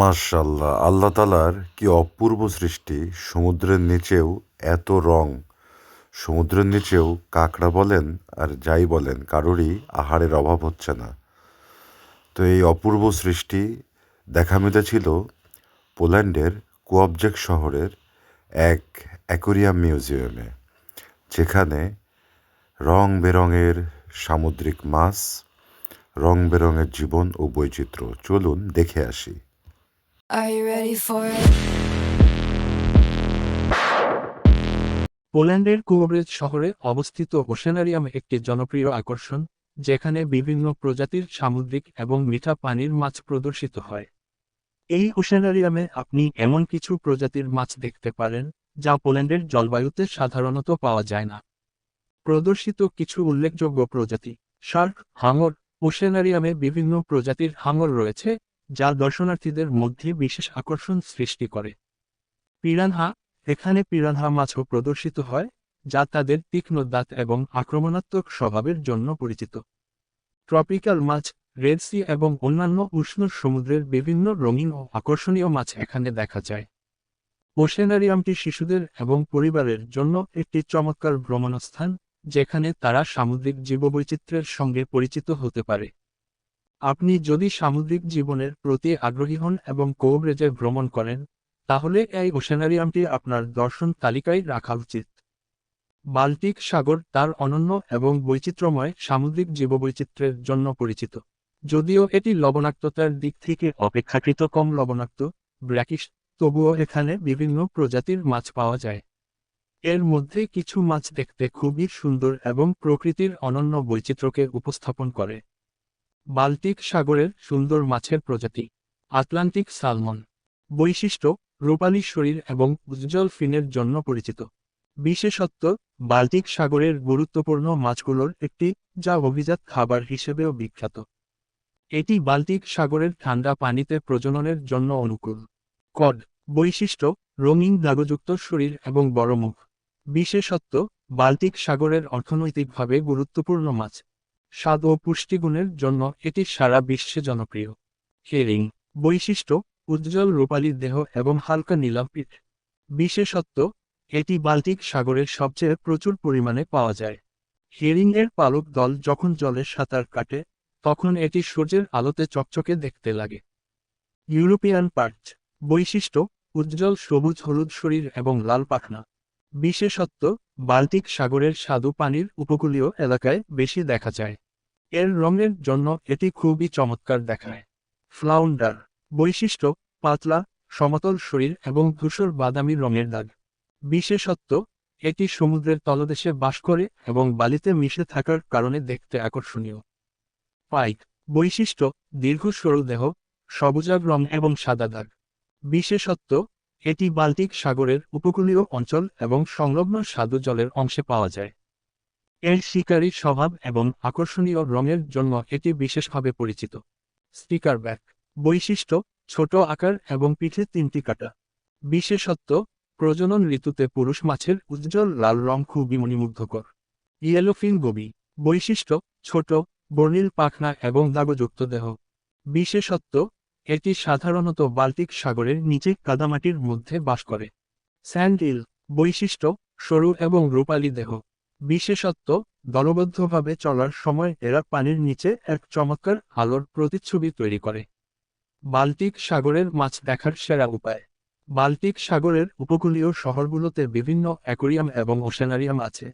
মাশাল্লাহ আল্লাহ তালার কি অপূর্ব সৃষ্টি। সমুদ্রের নিচেও এত রং। সমুদ্রের নিচেও কাঁকড়া বলেন আর যাই বলেন, কারোরই আহারের অভাব হচ্ছে না। তো এই অপূর্ব সৃষ্টি দেখা মিলেছিল পোল্যান্ডের কুঅবজেক শহরের এক অ্যাকোরিয়াম মিউজিয়ামে, যেখানে রং বেরঙের সামুদ্রিক মাছ রং বেরঙের জীবন ও বৈচিত্র্য, চলুন দেখে আসি। পোল্যান্ডের কুওব্রেজ শহরে অবস্থিত ওশেনারিয়াম একটি জনপ্রিয় আকর্ষণ, যেখানে বিভিন্ন প্রজাতির সামুদ্রিক এবং মিঠা পানির মাছ প্রদর্শিত হয়। এই ওশেনারিয়ামে আপনি এমন কিছু প্রজাতির মাছ দেখতে পারেন, যা পোল্যান্ডের জলবায়ুতে সাধারণত পাওয়া যায় না। প্রদর্শিত কিছু উল্লেখযোগ্য প্রজাতি, শার্ক, হাঙর, ওশেনারিয়ামে বিভিন্ন প্রজাতির হাঙর রয়েছে যা দর্শনার্থীদের মধ্যে বিশেষ আকর্ষণ সৃষ্টি করে। পিরানহা, এখানে পিরানহা মাছও প্রদর্শিত হয়, যা তাদের তীক্ষ্ণ দাঁত এবং আক্রমণাত্মক স্বভাবের জন্য পরিচিত। ট্রপিক্যাল মাছ, রেড সি এবং অন্যান্য উষ্ণ সমুদ্রের বিভিন্ন রঙিন ও আকর্ষণীয় মাছ এখানে দেখা যায়। ওশেনারিয়ামটি শিশুদের এবং পরিবারের জন্য একটি চমৎকার ভ্রমণস্থান, যেখানে তারা সামুদ্রিক জীববৈচিত্র্যের সঙ্গে পরিচিত হতে পারে। আপনি যদি সামুদ্রিক জীবনের প্রতি আগ্রহী হন এবং কোবরেজে ভ্রমণ করেন, তাহলে এই ওশেনারিয়ামটি আপনার দর্শন তালিকায় রাখা উচিত। বাল্টিক সাগর তার অনন্য এবং বৈচিত্র্যময় সামুদ্রিক জীববৈচিত্র্যের জন্য পরিচিত। যদিও এটি লবণাক্ততার দিক থেকে অপেক্ষাকৃত কম লবণাক্ত, ব্র্যাকিশ, তবুও এখানে বিভিন্ন প্রজাতির মাছ পাওয়া যায়। এর মধ্যে কিছু মাছ দেখতে খুবই সুন্দর এবং প্রকৃতির অনন্য বৈচিত্র্যকে উপস্থাপন করে। বাল্টিক সাগরের সুন্দর মাছের প্রজাতি, আটলান্টিক সালমন। বৈশিষ্ট্য, রূপালী শরীর এবং উজ্জ্বল ফিনের জন্য পরিচিত। বিশেষত্ব, বাল্টিক সাগরের গুরুত্বপূর্ণ মাছগুলোর একটি, যা অভিজাত খাবার হিসেবেও বিখ্যাত। এটি বাল্টিক সাগরের ঠান্ডা পানিতে প্রজননের জন্য অনুকূল। কড, বৈশিষ্ট্য, রঙিন দাগযুক্ত শরীর এবং বড় মুখ। বিশেষত্ব, বাল্টিক সাগরের অর্থনৈতিকভাবে গুরুত্বপূর্ণ মাছ। স্বাদ ও পুষ্টিগুণের জন্য এটি সারা বিশ্বে জনপ্রিয়। হেরিং, বৈশিষ্ট্য, উজ্জ্বল রূপালী দেহ এবং হালকা নীলাম পিঠ। বিশেষত্ব, এটি বাল্টিক সাগরের সবচেয়ে প্রচুর পরিমাণে পাওয়া যায়। হেরিং এর পালক দল যখন জলে সাঁতার কাটে, তখন এটি সূর্যের আলোতে চকচকে দেখতে লাগে। ইউরোপিয়ান পার্চ, বৈশিষ্ট্য, উজ্জ্বল সবুজ হলুদ শরীর এবং লাল পাখনা। বিশেষত্ব, বাল্টিক সাগরের স্বাদু পানির উপকূলীয় এলাকায় বেশি দেখা যায়। এর রঙের জন্য এটি খুবই চমৎকার দেখায়। ফ্লাউন্ডার, বৈশিষ্ট্য, পাতলা, সমতল শরীর এবং ধূসর বাদামি রঙের দাগ। বিশেষত্ব, এটি সমুদ্রের তলদেশে বাস করে এবং বালিতে মিশে থাকার কারণে দেখতে আকর্ষণীয়। পাইক, বৈশিষ্ট্য, দীর্ঘ সরু দেহ সবুজাগ রং এবং সাদা দাগ। বিশেষত্ব, এটি বাল্টিক সাগরের উপকূলীয় অঞ্চল এবং সংলগ্ন স্বাদু জলের অংশে পাওয়া যায়। এর শিকারী স্বভাব এবং আকর্ষণীয় রঙের জন্য এটি বিশেষভাবে পরিচিত। স্টিকার ব্যাক বৈশিষ্ট্য, ছোট আকার এবং পিঠে তিনটি কাটা। বিশেষত্ব, প্রজনন ঋতুতে পুরুষ মাছের উজ্জ্বল লাল রং খুবই মণিমুগ্ধকর। ইয়েলোফিন গবি বৈশিষ্ট্য, ছোট, বর্ণিল পাখনা এবং দাগযুক্ত দেহ। বিশেষত্ব, এটি সাধারণত বাল্টিক সাগরের নিচে কাদামাটির মধ্যে বাস করে। স্যান্ডিল বৈশিষ্ট্য, সরু এবং রূপালী দেহ। বিশেষত্ব, দলবদ্ধভাবে চলার সময় এরা পানির নিচে এক চমৎকার আলোর প্রতিচ্ছবি তৈরি করে। বাল্টিক সাগরের মাছ দেখার সেরা উপায়। বাল্টিক সাগরের উপকূলীয় শহরগুলোতে বিভিন্ন অ্যাকোরিয়াম এবং ওশেনারিয়াম আছে,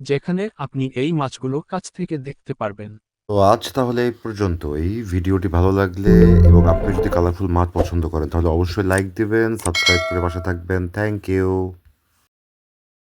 যেখানে আপনি এই মাছগুলো কাছ থেকে দেখতে পারবেন। তো আজ তাহলে এই পর্যন্ত এই ভিডিওটি ভালো লাগলে এবং আপনি যদি কালারফুল মাছ পছন্দ করেন, তাহলে অবশ্যই লাইক দিবেন সাবস্ক্রাইব করে পাশে থাকবেন। Thank you